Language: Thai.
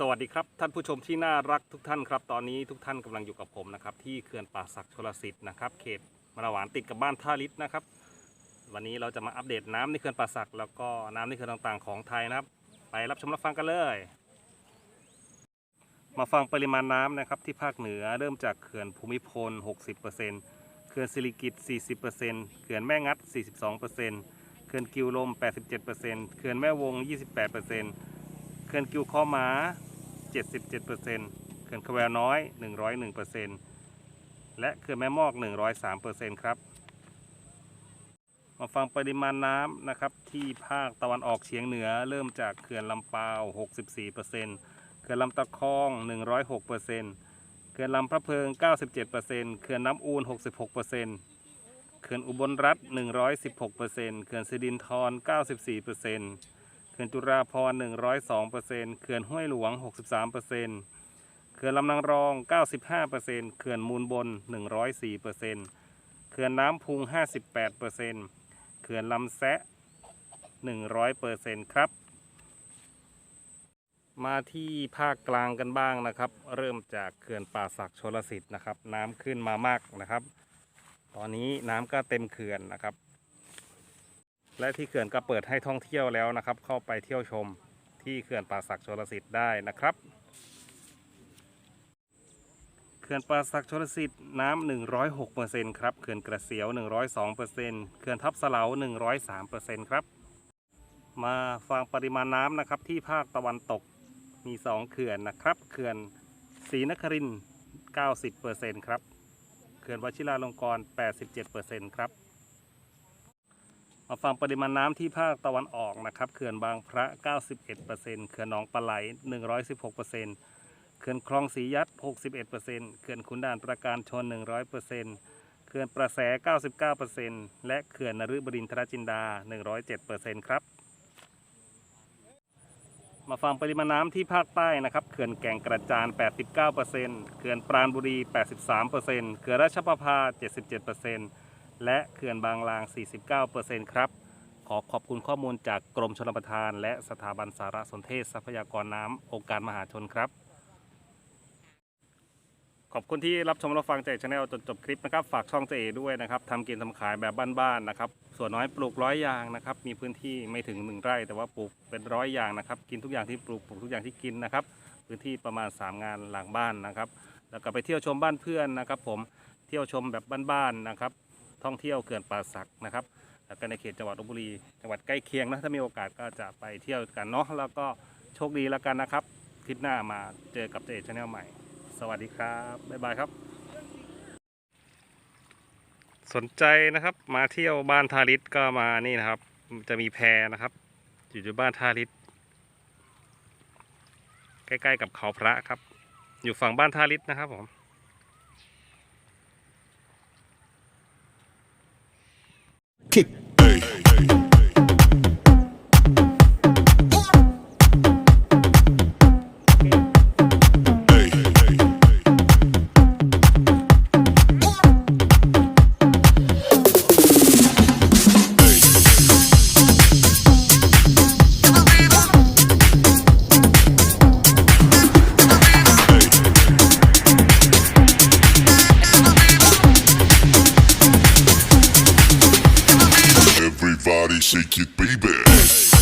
สวัสดีครับท่านผู้ชมที่น่ารักทุกท่านครับ ตอนนี้ทุกท่านกำลังอยู่กับผมนะครับที่เขื่อนป่าศักชลสิทธิ์นะครับเขตมรหวานติดกับบ้านท่าลิศนะครับ วันนี้เราจะมาอัปเดตน้ำในเขื่อนป่าศักแล้วก็น้ำในเขื่อนต่างๆของไทยนะครับ ไปรับชมรับฟังกันเลย มาฟังปริมาณน้ำนะครับที่ภาคเหนือเริ่มจากเขื่อนภูมิพล 60%เขื่อนสิริกิติ์40%เขื่อนแม่งัด 42%เขื่อนกิวลม 87%เขื่อนแม่วง 28%เขื่อนกิวข้อม้า 77%เขื่อนขแววน้อย 101%และเขื่อนแม่มอก 103%ครับ มาฟังปริมาณน้ำนะครับที่ภาคตะวันออกเฉียงเหนือ เริ่มจากเขื่อนลำปาว 64%เขื่อนลำตะคอง 106%เขื่อนลำพระเพิง 97%เขื่อนน้ำอูน 66%เขื่อนอุบลรัฐ 116%เขื่อนสิรินธร94%เขื่อนจุฬาภรณ์102%เขื่อนห้วยหลวง 63%เขื่อนลำนางรอง 95%เขื่อนมูลบน 104%เขื่อนน้ำพุง 58%เขื่อนลำแซะ 100%ครับ มาที่ภาคกลางกันบ้างนะครับ เริ่มจากเขื่อนป่าศักชลสิทธิ์นะครับ น้ำขึ้นมามากนะครับ ตอนนี้น้ำก็เต็มเขื่อนนะครับ และที่เขื่อนก็เปิดให้ท่องเที่ยวแล้วนะครับ เข้าไปเที่ยวชมที่เขื่อนป่าศักชลสิทธิ์ได้นะครับเขื่อนป่าศักชลสิทธิ์น้ำ106%ครับเขื่อนกระเสียว 102%เขื่อนทับเสลา103%ครับมาฟังปริมาณน้ำนะครับที่ภาคตะวันตกมี 2 เขื่อนนะครับเขื่อนศรีนครินทร์90%ครับเขื่อนวชิราลงกรณ์87%ครับ มาฟังปริมาณน้ำที่ภาคตะวันออกนะครับเขื่อนบางพระ 91%เขื่อนหนองปลาไหล 116%เขื่อนคลองสียัด61%เขื่อนขุนด่านประการชน 100%เขื่อนประแส 99%และเขื่อนนฤบดินทรจินดา 107%ครับ มาฟังปริมาณน้ำที่ภาคใต้นะครับ เขื่อนแก่งกระจาน 89%เขื่อนปราณบุรี 83%เขื่อนราชประภา 77% และเขื่อนบางลาง 49%ครับ ขอขอบคุณข้อมูลจากกรมชลประทาน และสถาบันสารสนเทศทรัพยากรน้ำองค์การมหาชนครับ ขอบคุณที่รับชมรับฟังจากชาแนลจนจบคลิปนะครับ ฝากช่องเจเอด้วยนะครับทำกินทำขายแบบบ้านๆนะครับ ส่วนน้อยปลูกร้อยอย่างนะครับ มีพื้นที่ไม่ถึงหนึ่งไร่ แต่ว่าปลูกเป็นร้อยอย่างนะครับ กินทุกอย่างที่ปลูกปลูกทุกอย่างที่กินนะครับ พื้นที่ประมาณ 3 งานหลังบ้านนะครับ แล้วก็ไปเที่ยวชมบ้านเพื่อนนะครับ ผม เที่ยวชมแบบบ้านๆนะครับ ท่องเที่ยวเขื่อนป่าสักนะครับแล้วก็ในเขตจังหวัดลบบุรีจังหวัดใกล้เคียงนะถ้ามีโอกาสก็จะไปเที่ยวกันเนาะแล้วก็โชคดีแล้วกันนะครับ คลิปหน้ามาเจอกับเจเอชาแนลใหม่ สวัสดีครับบ๊ายบายครับ สนใจนะครับมาเที่ยวบ้านทาริศก็มานี่นะครับ จะมีแพนะครับ อยู่ที่บ้านทาริศใกล้ๆกับเขาพระครับ อยู่ฝั่งบ้านทาริศนะครับผม shake it, baby.